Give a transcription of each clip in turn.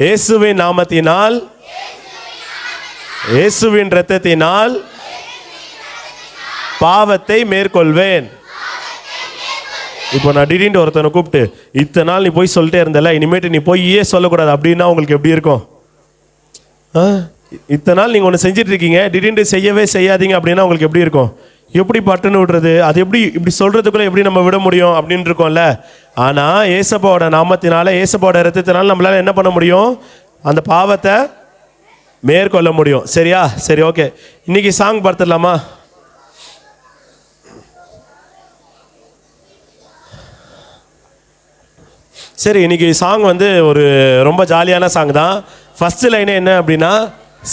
இயேசுவின் நாமத்தினால் இயேசுவின் இரத்தத்தினால் பாவத்தை மேற்கொள்வேன். இப்போ நான் திடீர்னு ஒருத்தனை கூப்பிட்டு இத்தனை நாள் நீ போய் சொல்லிட்டே இருந்தல இனிமேட்டு நீ போயே சொல்லக்கூடாது. அப்படின்னா உங்களுக்கு எப்படி இருக்கும்? ஆ? இத்தனை நாள் நீங்கள் ஒன்று செஞ்சுட்டு இருக்கீங்க திடீர்னு செய்யவே செய்யாதீங்க அப்படின்னா உங்களுக்கு எப்படி இருக்கும்? எப்படி பட்டுன்னு விடுறது? அது எப்படி இப்படி சொல்கிறதுக்குள்ளே எப்படி நம்ம விட முடியும் அப்படின்னு இருக்கோம்ல? ஆனால் ஏசப்பாவோட நாமத்தினால ஏசப்பாவோட ரத்தத்தினால நம்மளால் என்ன பண்ண முடியும்? அந்த பாவத்தை மேற்கொள்ள முடியும். சரியா? சரி ஓகே இன்னைக்கு சாங் பார்த்துடலாமா சரி இன்னைக்கு சாங் வந்து ஒரு ரொம்ப ஜாலியான சாங் தான். ஃபஸ்ட்டு லைனே என்ன அப்படின்னா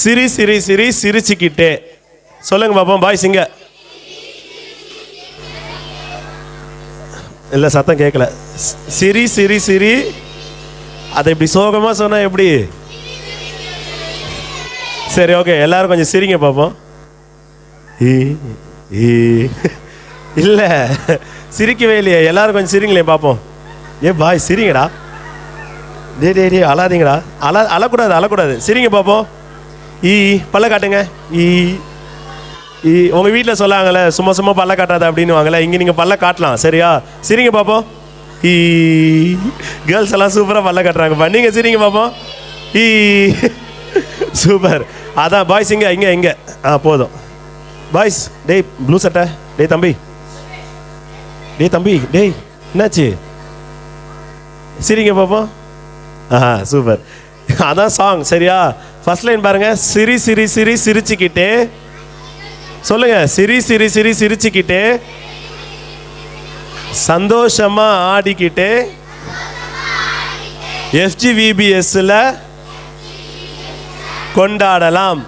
சிரி சிரி சிரி சிரிச்சுக்கிட்டே. சொல்லுங்கள் பாப்போம் பாய் சிங்க இல்லை சத்தம் கேட்கல சிரி சிரி சிரி. அதை இப்படி சோகமாக சொன்னால் எப்படி? சரி ஓகே எல்லாரும் கொஞ்சம் சிரிங்க பார்ப்போம் இல்லை சிரிக்கவே இல்லையே. எல்லாரும் கொஞ்சம் சிரிங்களே பார்ப்போம் ஏ பாய் சிரிங்கடா. டே டே டே அழாதீங்கடா. அழ அழக்கூடாது அழக்கூடாது. சிரிங்க பார்ப்போம் ஈ பல்ல காட்டுங்க. ஈ உங்கள் வீட்டில் சொல்லாங்கல்ல சும்மா சும்மா பல்ல காட்டாத அப்படின்னு வாங்கல இங்கே நீங்கள் பல்ல காட்டலாம் சரியா? சிரிங்க பார்ப்போம் ஈ கேர்ள்ஸ் எல்லாம் சூப்பராக பல்ல காட்டுறாங்கப்பா நீங்கள் சிரிங்க பார்ப்போம் ஈ சூப்பர் அதான் பாய்ஸ் இங்கே இங்கே இங்கே. ஆ போதும். பாய்ஸ் டேய் ப்ளூ சட்டை. டேய் தம்பி. டேய் தம்பி டேய் என்னாச்சு? சிரிங்க பார்ப்போம் ஆஹா சூப்பர் அதான் சாங் சரியா? ஃபர்ஸ்ட் லைன் பாருங்கள் சிரி சிரி சிரி சிரிச்சுக்கிட்டே சொல்லுங்க சிரி சிரி சிரி சிரிச்சுக்கிட்டே சந்தோஷமா ஆடிக்கிட்டே எஃப்ஜிவிபிஎஸ்ல கொண்டாடலாம்.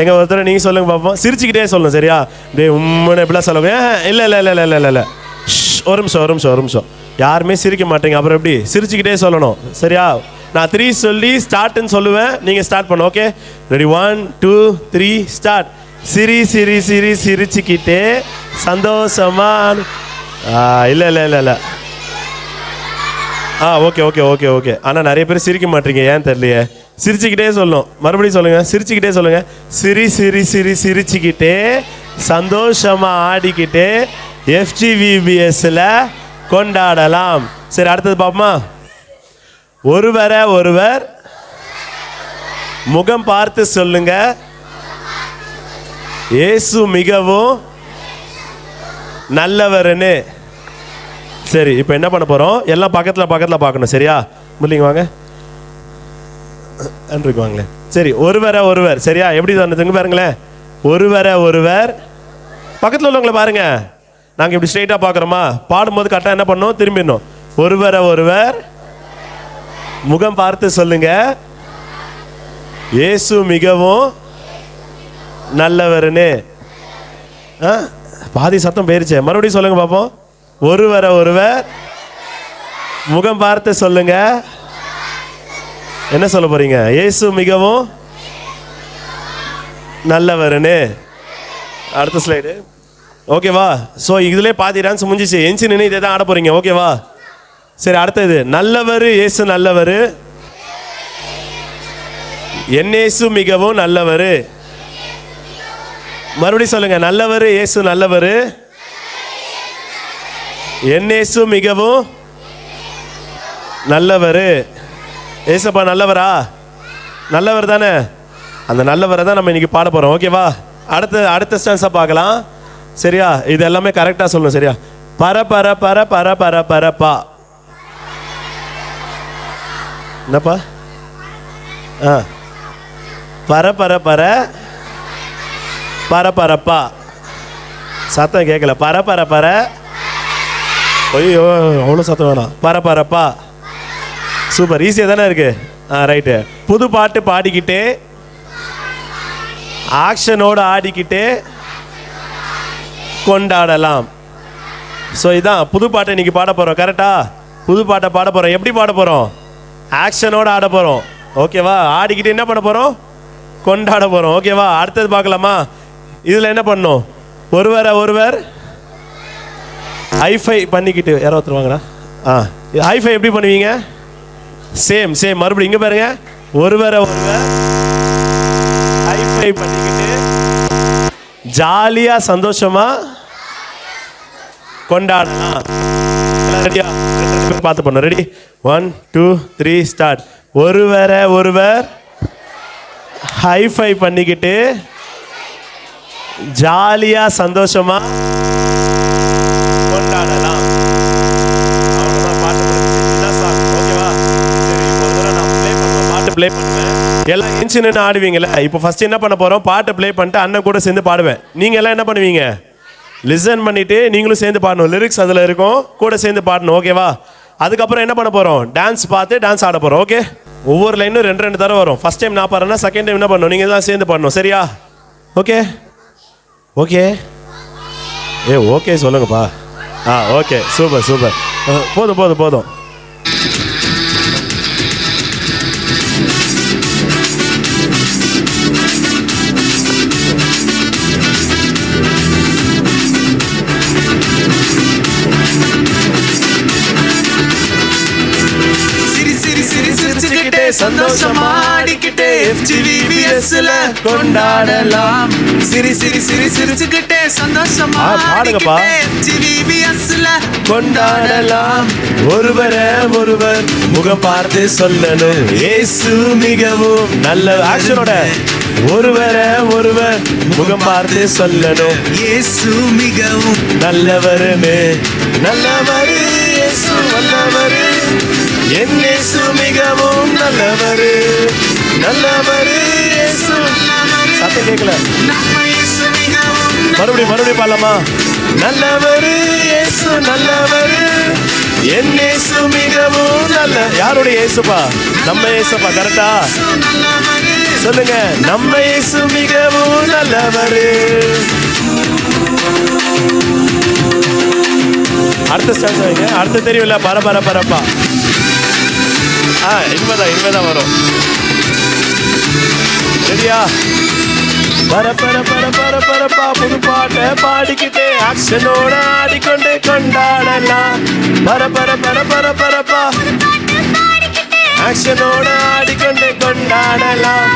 எங்க ஒருத்தர் நீங்க சொல்லுங்க பார்ப்போம் சிரிச்சுக்கிட்டே சொல்லணும் சரியா? டே உம்மனை எப்படிலாம் சொல்லுங்க இல்லை இல்ல இல்ல இல்ல இல்ல இல்ல இல்ல. ஷ், ஒரு நிமிஷம் ஒரு நிமிஷம் ஒரு நிமிஷம். யாருமே சிரிக்க மாட்டீங்க. அப்புறம் எப்படி? சிரிச்சுக்கிட்டே சொல்லணும் சரியா? நான் த்ரீ சொல்லி ஸ்டார்ட்னு சொல்லுவேன். நீங்க ஸ்டார்ட் பண்ணு okay ready one two three start சிரி சிரி சிரி சிரிச்சுக்கிட்டே சந்தோஷமாக இல்லை இல்லை இல்லை இல்லை. ஆ ஓகே ஓகே ஓகே ஓகே. ஆனால் நிறைய பேர் சிரிக்க மாட்டீங்க ஏன் தெரியலையே? சிரிச்சுக்கிட்டே சொல்லும். மறுபடியும் சொல்லுங்க சிரிச்சுக்கிட்டே சொல்லுங்க. சிரி சிரி சிரி சிரிச்சுக்கிட்டே சந்தோஷமாக ஆடிக்கிட்டே எஃப்ஜிவிபிஎஸ்ல கொண்டாடலாம். சரி அடுத்தது பார்ப்போமா ஒருவரை ஒருவர் முகம் பார்த்து சொல்லுங்க. இயேசு மிகவும் நல்லவர்னு சரி இப்போ என்ன பண்ண போகிறோம் எல்லாம் பக்கத்தில் பக்கத்தில் பார்க்கணும். சரியா? முல்லிங்க வாங்க. அன்றைக்கு வாங்களேன். சரி ஒருவரை ஒருவர். சரியா? எப்படி சொன்னதுங்க பாருங்களேன். ஒருவரை ஒருவர். பக்கத்தில் உள்ளவங்களை பாருங்க. நாங்கள் இப்படி ஸ்ட்ரைட்டாக பார்க்குறோமா? பாடும்போது கரெக்டாக என்ன பண்ணோம் திரும்பிடணும். ஒருவரை ஒருவர். முகம் பார்த்து சொல்லுங்க. இயேசு மிகவும் நல்லவருன்னு ஆ? பாதி சத்தம் போயிருச்சே. மறுபடியும் சொல்லுங்க பார்ப்போம் ஒருவரை ஒருவர் முகம் பார்த்து சொல்லுங்க. என்ன சொல்ல போறீங்க? இயேசு மிகவும் நல்லவருன்னு அடுத்த ஸ்லைடு. ஓகேவா ஸோ இதுலேயே பாதி டான்ஸ் முடிஞ்சிச்சு. எஞ்சி நின்று இதே தான் ஆட போறீங்க ஓகேவா சரி அடுத்தது. நல்லவர் இயேசு நல்லவர். என் ஏசு மிகவும் நல்லவர். மறுபடியும் சொல்லுங்க நல்லவர் இயேசு நல்லவர். என்னேசு மிகவும் நல்லவர். ஏசப்பா நல்லவரா? நல்லவர் தானே? அந்த நல்லவரை தான் நம்ம இன்னைக்கு பாட போகிறோம் ஓகேவா அடுத்த அடுத்த ஸ்டான்ஸாக பார்க்கலாம். சரியா? இது எல்லாமே கரெக்டாக சொல்லணும் சரியா? பர பர பர பர பர பரப்பா. என்னப்பா? ஆ. பர பர பர. பரபரப்பா. சத்தம் கேட்கல பரபர பர ஐயோ அவ்வளோ சத்தம் வேணாம். பரபரப்பா. சூப்பர். ஈஸியாக தானே இருக்கு? ஆ ரைட்டு புது பாட்டு பாடிக்கிட்டே ஆக்ஷனோடு ஆடிக்கிட்டே கொண்டாடலாம். ஸோ இதான். புது பாட்டை இன்றைக்கி பாட போகிறோம் கரெக்டா புது பாட்டை பாட போகிறோம் எப்படி பாட போகிறோம் ஆக்ஷனோடு ஆட போகிறோம் ஓகேவா ஆடிக்கிட்டு என்ன பண்ண போகிறோம் கொண்டாட போகிறோம் ஓகேவா அடுத்தது பார்க்கலாமா? இதில் என்ன பண்ணும் ஒருவரை ஒருவர்? ஐஃபை பண்ணிக்கிட்டு யாரோ ஒருத்தர் வாங்கடா. ஆ ஹைஃபை எப்படி பண்ணுவீங்க? சேம் சேம் மறுபடியும் இங்க பாருங்க. ஒருவரை ஒருவர். ஐஃபை பண்ணிக்கிட்டு ஜாலியா சந்தோஷமா கொண்டாடலாம். ரெடியா பார்த்து பண்ணோம் ready one two three start ஒருவரை ஒருவர். ஹைஃபை பண்ணிக்கிட்டு ஜாலியாக சந்தோஷமாக கொண்டாடலாம். அவ்வளவுதான் பாட்டு முடிஞ்சுச்சு. இதான் ஓகேவா? சரி இப்போ நான் ப்ளே பண்ணுவேன் பாட்டு ப்ளே பண்ணுவேன் எல்லாம் எஞ்சி ஆடுவீங்களே இப்போ ஃபர்ஸ்ட் என்ன பண்ண போகிறோம் பாட்டு ப்ளே பண்ணிட்டு அண்ணன் கூட சேர்ந்து பாடுவேன். நீங்கள் எல்லாம் என்ன பண்ணுவீங்க? லிசன் பண்ணிவிட்டு நீங்களும் சேர்ந்து பாடணும். லிரிக்ஸ் அதில் இருக்கும். கூட சேர்ந்து பாடணும். ஓகேவா? அதுக்கப்புறம் என்ன பண்ண போகிறோம் டான்ஸ் பார்த்து டான்ஸ் ஆட போகிறோம் ஓகே ஒவ்வொரு லைனும் ரெண்டு ரெண்டு தடவை வரும். ஃபர்ஸ்ட் டைம் நான் பாடுறேன்னா செகண்ட் டைம் என்ன பண்ணணும்? நீங்கள் தான் சேர்ந்து பாடணும். சரியா? ஓகே ஓகே ஏ ஓகே சொல்லுங்கப்பா. ஆ ஓகே சூப்பர் சூப்பர் போதும் போதும் போதும். சிரி ஆடிக்கிட்டே FGVBS-ல கொண்டாடலாம். சிரி சிரி சிரி சிரிச்சுக்கிட்டே சந்தோஷமா பாடுங்கப்பா. ஆடிக்கிட்டே FGVBS-ல கொண்டாடலாம். ஒருவரை ஒருவர் முகம் பார்த்து சொல்லணும். இயேசு மிகவும் நல்ல ஆக்ஷனோட ஒருவரை ஒருவர் முகம் பார்த்து சொல்லணும். இயேசு மிகவும் நல்லவருமே. நல்லவரு இயேசு நல்லவரு என் இயேசு மிகவும் நல்லவரு. நல்லவரு சத்தம் கேட்கல. மறுபடியும் மறுபடியும் பாடலாமா? நல்லவர் இயேசு நல்லவரு. என் இயேசு மிகவும் நல்ல யாருடைய இயேசுப்பா? நம்ம இயேசுப்பா கரெக்டா? சொல்லுங்க நம்ம இயேசு மிகவும் நல்லவர். அடுத்த ஸ்டான்ஸ் வைங்க. அடுத்த தெரியும்ல பர பர பரப்பா ஆ இனிமேதான் இனிமேதான் வரும். சரியா? பர பர பர பர பரப்பா புது பாட்டை பாடிக்கிட்டே ஆக்ஷனோட ஆடிக்கொண்டு கொண்டாடலாம். பர பர பர பர பரப்பா ஆக்ஷனோட ஆடிக்கொண்டு கொண்டாடலாம்.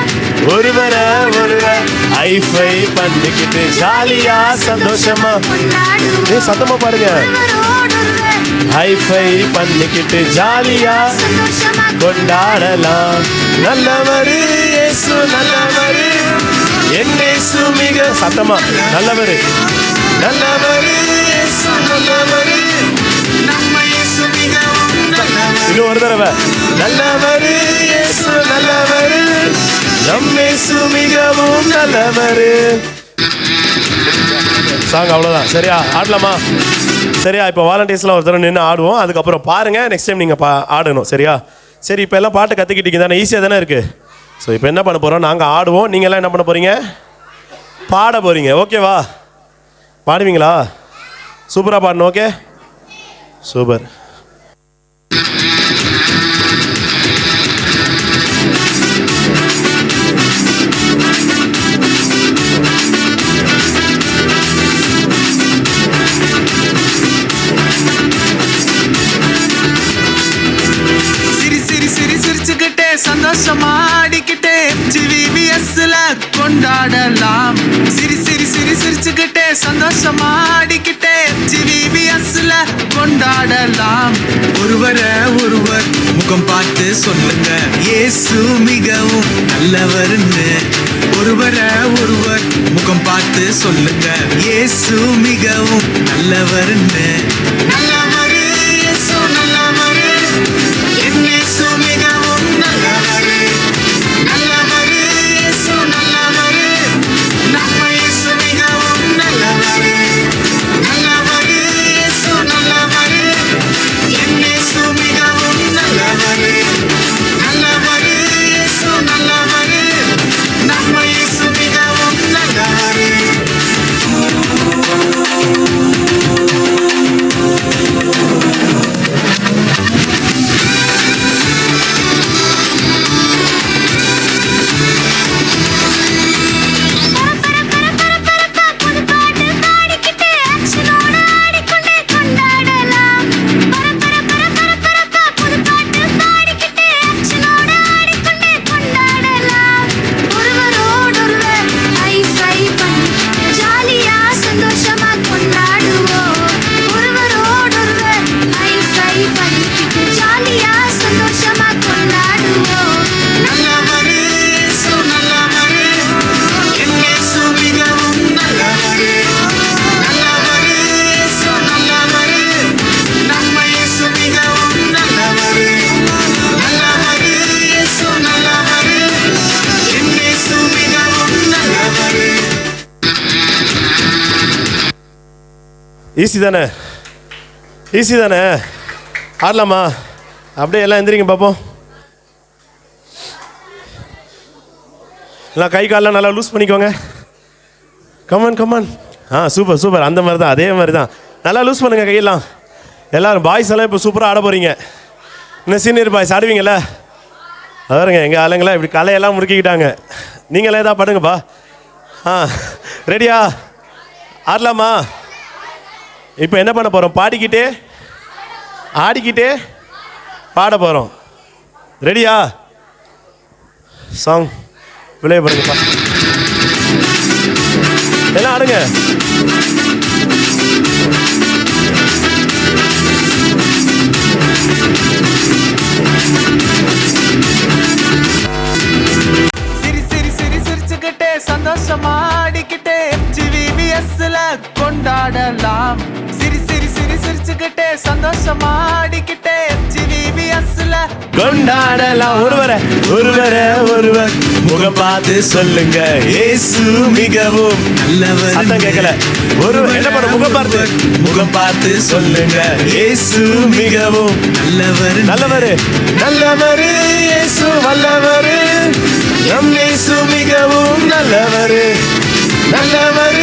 ஒருவரை ஒருவர் ஐஃபை பண்ணிக்கிட்டு ஜாலியா சந்தோஷமா. ஏ சத்தமா பாருங்க ஹைஃபை பண்ணிக்கிட்டு ஜாலியா கொண்டாடலாம். நல்லவரு இயேசு நல்லவரு. என் இயேசு மிக சத்தமா? நல்லவரு. நல்லவரு இயேசு நல்லவரு. நம்ம இயேசு இன்னும் ஒரு தடவை. நல்லவரு இயேசு நல்லவரு. நம் இயேசு மிகவும் நல்லவரு. சாங் அவ்வளோதான் சரியா? ஆடலாமா? சரியா? இப்போ வாலண்டியர்ஸ்லாம் ஒரு தடவை நின்று ஆடுவோம். அதுக்கப்புறம் பாருங்கள் நெக்ஸ்ட் டைம் நீங்கள் பா ஆடணும். சரியா? சரி இப்போ எல்லாம் பாட்டு கற்றுக்கிட்டீங்க தானே? ஈஸியாக தானே இருக்குது ஸோ இப்போ என்ன பண்ண போகிறோம் நாங்கள் ஆடுவோம். நீங்கள்லாம் என்ன பண்ண போகிறீங்க பாட போகிறீங்க ஓகேவா பாடுவீங்களா? சூப்பராக பாடணும் ஓகே சூப்பர் சமாடிக்கிட்டே சந்தோஷமா ஆடிக்கிட்டே ஜிவிபிஎஸ்ல கொண்டாடலாம். சிரி சிரி சிரி சிரிச்சுக்கிட்டே சந்தோஷமா ஆடிக்கிட்டே ஜிவிபிஎஸ்ல கொண்டாடலாம். ஒருவரை ஒருவர் முகம் பார்த்து சொல்லுங்க. இயேசு மிகவும் நல்லவர்னு. ஒருவரை ஒருவர் முகம் பார்த்து சொல்லுங்க. இயேசு மிகவும் நல்லவர்னு. ஈஸி தானே? ஈஸி தானே? ஆடலாமா? அப்படியே எல்லாம் எந்திரிங்க பார்ப்போம் எல்லாம் கை காலெலாம் நல்லா லூஸ் பண்ணிக்கோங்க. கமான் கமான் ஆ சூப்பர் சூப்பர் அந்த மாதிரி தான் அதே மாதிரி தான் நல்லா லூஸ் பண்ணுங்க கையெல்லாம். எல்லாரும் பாய்ஸ் எல்லாம் இப்போ சூப்பராக ஆட போகிறீங்க இன்னும் சீனியர் பாய்ஸ் ஆடுவீங்களா பாருங்க எங்கள் ஆளுங்களாம் இப்படி கலையெல்லாம் முறுக்கிக்கிட்டாங்க. நீங்களே தான் படுங்கப்பா. ஆ ரெடியா ஆடலாமா? இப்போ என்ன பண்ண போகிறோம் பாடிக்கிட்டே? ஆடிக்கிட்டே? பாட போகிறோம் ரெடியா சாங் விளைய பண்ணுங்கப்பா எல்லாம் ஆடுங்க. கொண்டாடலாம். சிரி சிரி சிரி சிரிச்சுக்கிட்டே சந்தோஷமா ஆடிக்கிட்டே ஜிவிவிஎஸ்ல கொண்டாடலாம். ஒருவரை ஒருவரை ஒருவர். முகம் பார்த்து சொல்லுங்க. இயேசு மிகவும் நல்லவர். சத்தம் கேட்கல. ஒரு என்ன பண்ண முகம் பார்த்து. முகம் பார்த்து சொல்லுங்க. இயேசு மிகவும் நல்லவர். நல்லவரு. நல்லவரு. இயேசு வல்லவரு. நம் இயேசு மிகவும் நல்லவரு. நல்லவரு.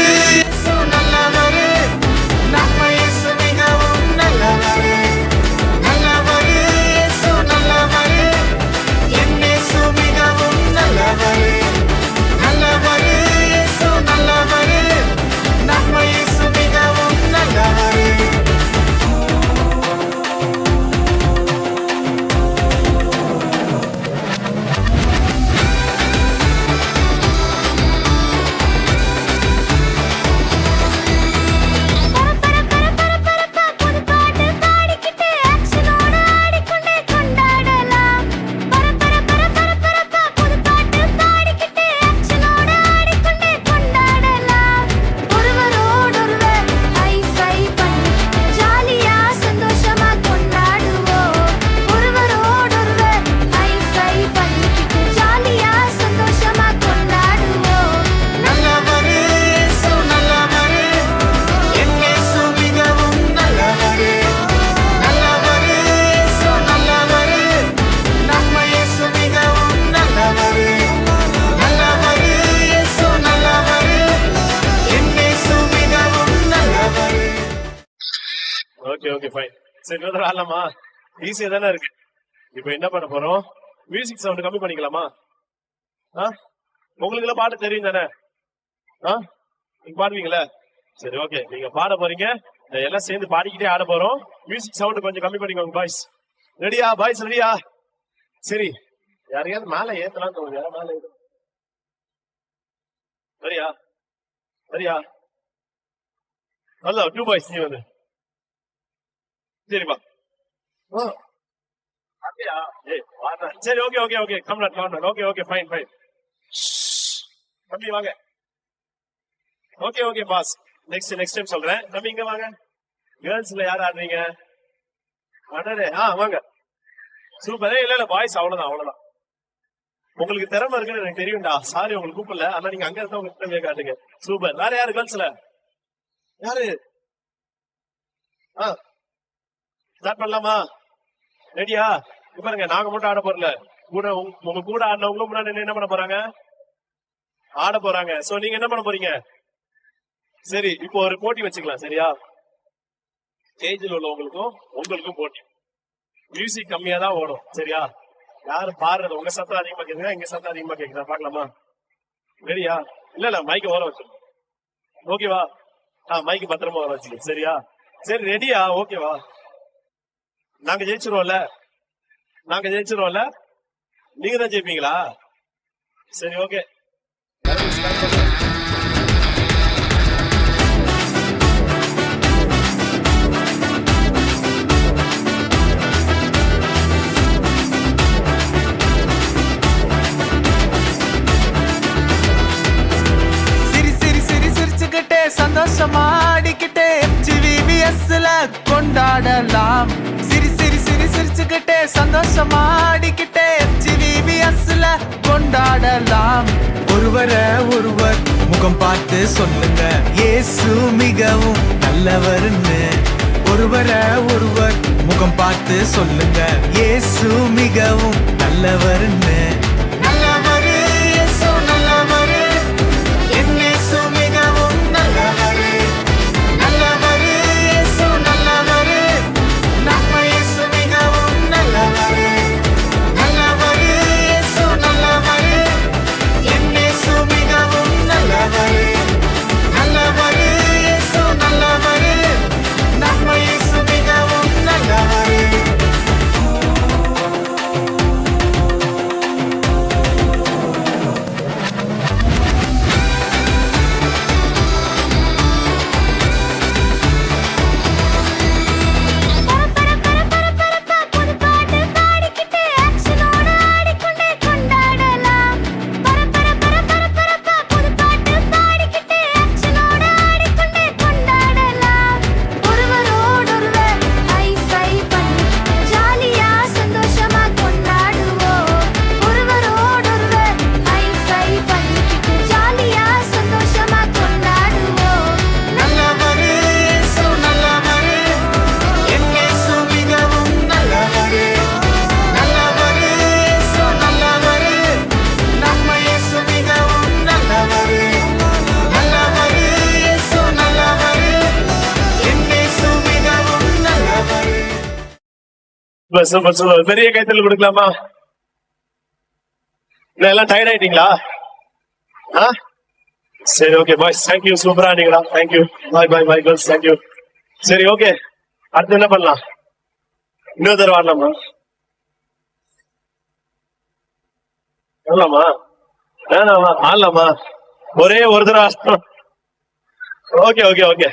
பாடலாமா ஈஸியா தானே இருக்கு. இப்போ என்ன பண்ண போறோம்? மியூசிக் சவுண்ட் கம்மி பண்ணிக்கலாமா? ஆ? உங்களுக்கு எல்லாம் பாட்டு தெரியும் தானே? ஆ? நீங்க பாடுவீங்களா சரி ஓகே நீங்க பாட போறீங்க. எல்லாம் சேர்ந்து பாடிக்கிட்டே ஆட போறோம். மியூசிக் சவுண்ட் கொஞ்சம் கம்மி பண்ணிக்கோங்க பாய்ஸ் ரெடியா பாய்ஸ் ரெடியா சரி. யாரையாவது மேல ஏத்தலாம் தோணுது. யாரும் மேல ஏத்து சரியா? சரியா? ஹலோ டூ பாய்ஸ் நீ வந்து. சரிப்பா. அப்படியா ஏய் வாடா சரி okay okay okay come not come not okay okay fine fine தம்பி வாங்க okay okay boss next next time சொல்றேன் தம்பி இங்க வாங்க கேர்ள்ஸ்ல யார் ஆடுறீங்க அடடே ஆ வாங்க சூப்பர் இல்ல இல்ல. பாய்ஸ் அவ்வளவுதான் அவ்வளவுதான். உங்களுக்கு திறமை இருக்குன்னு எனக்கு தெரியும்டா. சாரி உங்களுக்கு கூப்பிடல. ஆனா நீங்க அங்க இருக்க உங்க திறமையை காட்டுங்க. சூப்பர் வேற யாரு கேர்ள்ஸ்ல யாரு? ஆ. ஸ்டார்ட் பண்ணலாமா? ரெடியா? பாருங்க நாங்க மட்டும் ஆட போறல. கூட உங்க- கூட ஆடினவங்களும் முன்னாடி என்ன பண்ண போறாங்க? ஆட போறாங்க. சோ நீங்க என்ன பண்ண போறீங்க? சரி இப்போ ஒரு போட்டி வச்சுக்கலாம் சரியா? ஸ்டேஜில் உள்ளவங்களுக்கும் உங்களுக்கும் போட்டி. மியூசிக் கம்மியா தான் ஓடும் சரியா? யாரு பாடுறது? உங்க சத்தம் அதிகமா கேக்குதா? எங்க சத்தம் அதிகமா கேக்குதா? பாக்கலாமா ரெடியா? இல்ல இல்ல மைக்க ஓர வச்சிருக்கோம் ஓகேவா ஆ மைக்கு பத்திரமா வர வச்சுக்க சரியா? சரி ரெடியா ஓகேவா நாங்க ஜெயிச்சிருவோம்ல. நாங்க ஜெயிச்சிருவோம்ல. நீங்க தான் ஜெயிப்பீங்களா? சரி ஓகே சிரி சிரி சிரி சந்தோஷமா ஆடிக்கிட்டே கொண்டாடலாம். சிரிச்சுக்கிட்டே சந்தோஷமா ஆடிக்கிட்டே ஜிவிவிஎஸ்ல கொண்டாடலாம். ஒருவரை ஒருவர் முகம் பார்த்து சொல்லுங்க. இயேசு மிகவும் நல்லவர்னு ஒருவரை ஒருவர் முகம் பார்த்து சொல்லுங்க. இயேசு மிகவும் நல்லவர்னு சூப்பர் சூப்பர் பெரிய கைத்தல் கொடுக்கலாமா? இல்ல, எல்லாம் டயர்ட் ஆயிட்டீங்களா? ஆ? சரி ஓகே பாய்ஸ் தேங்க்யூ சூப்பரா நீங்களா thank you bye bye bye girls thank you சரி ஓகே அடுத்து என்ன பண்ணலாம்? இன்னொரு தடவை ஆடலாமா? ஆடலாமா? வேணாமா ஆடலாமா? ஒரே ஒரு தடவை ஓகே ஓகே ஓகே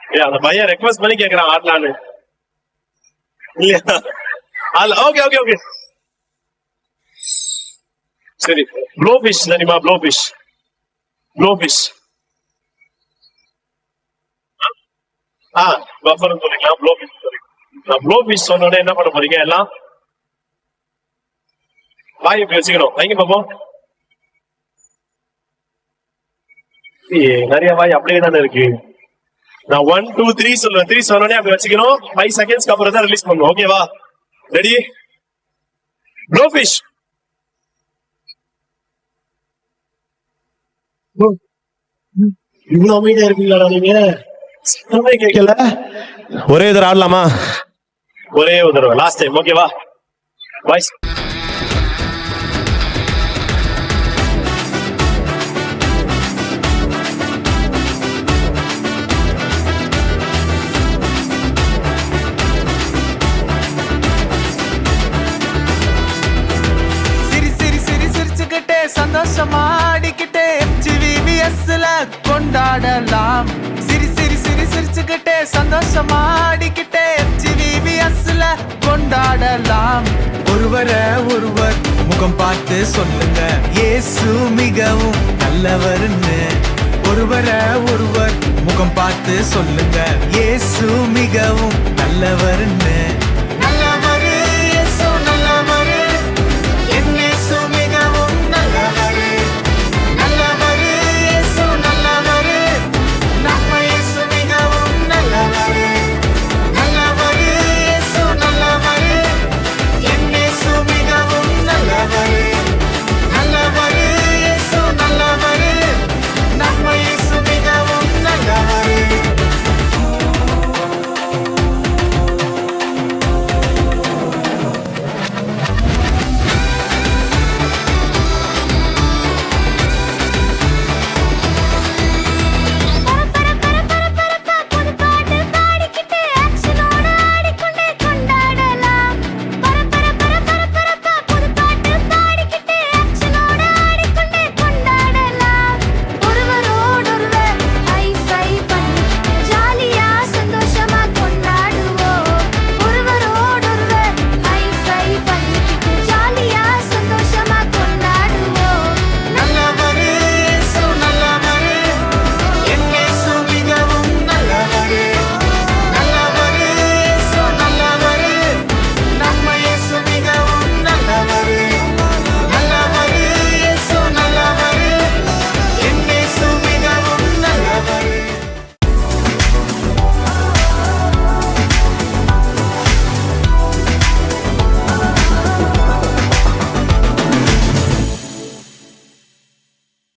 ஏ அந்த பையன் ரெக்வஸ்ட் பண்ணி கேட்கறான் ஆடலான்னு இல்லையா? அல்ல ஓகே ஓகே ஓகே சரி ப்ளோ ஃபிஷ் தெரியுமா ப்ளோ ஃபிஷ் ப்ளோ ஃபிஷ் ஆ பஃபர் சொல்லிக்கலாம் ப்ளோ ஃபிஷ் சொல்லிக்கலாம். ப்ளோ ஃபிஷ் சொன்ன உடனே என்ன பண்ண போறீங்க எல்லாம்? வாய் இப்படி வச்சுக்கணும். வைங்க பாப்போம். ஏய், நிறைய வாய் அப்படியே தானே இருக்கு. நான் ஒன் டூ த்ரீ சொல்லுவேன் த்ரீ சொன்னோடனே அப்படி வச்சுக்கணும். ஃபைவ் செகண்ட்ஸ்க்கு அப்புறம் தான் ரிலீஸ் பண்ணுவோம். ஓகேவா ரெடி ப்ளோ ஃபிஷ் இவ்வளவு அமைதியா இருக்கீங்களா நீங்க? சத்தமே கேட்கல. ஒரே தடவை ஆடலாமா? ஒரே ஒரு தடவை. லாஸ்ட் டைம் ஓகேவா வாய்ஸ் கொண்டாடலாம். சிரி சிரி சிரி சிரிச்சுக்கிட்டே சந்தோஷமா ஆடிக்கிட்டே ஜிவிவிஎஸ்ல கொண்டாடலாம். ஒருவரை ஒருவர் முகம் பார்த்து சொல்லுங்க. இயேசு மிகவும் நல்லவர்னு. ஒருவரை ஒருவர் முகம் பார்த்து சொல்லுங்க. இயேசு மிகவும் நல்லவர்னு.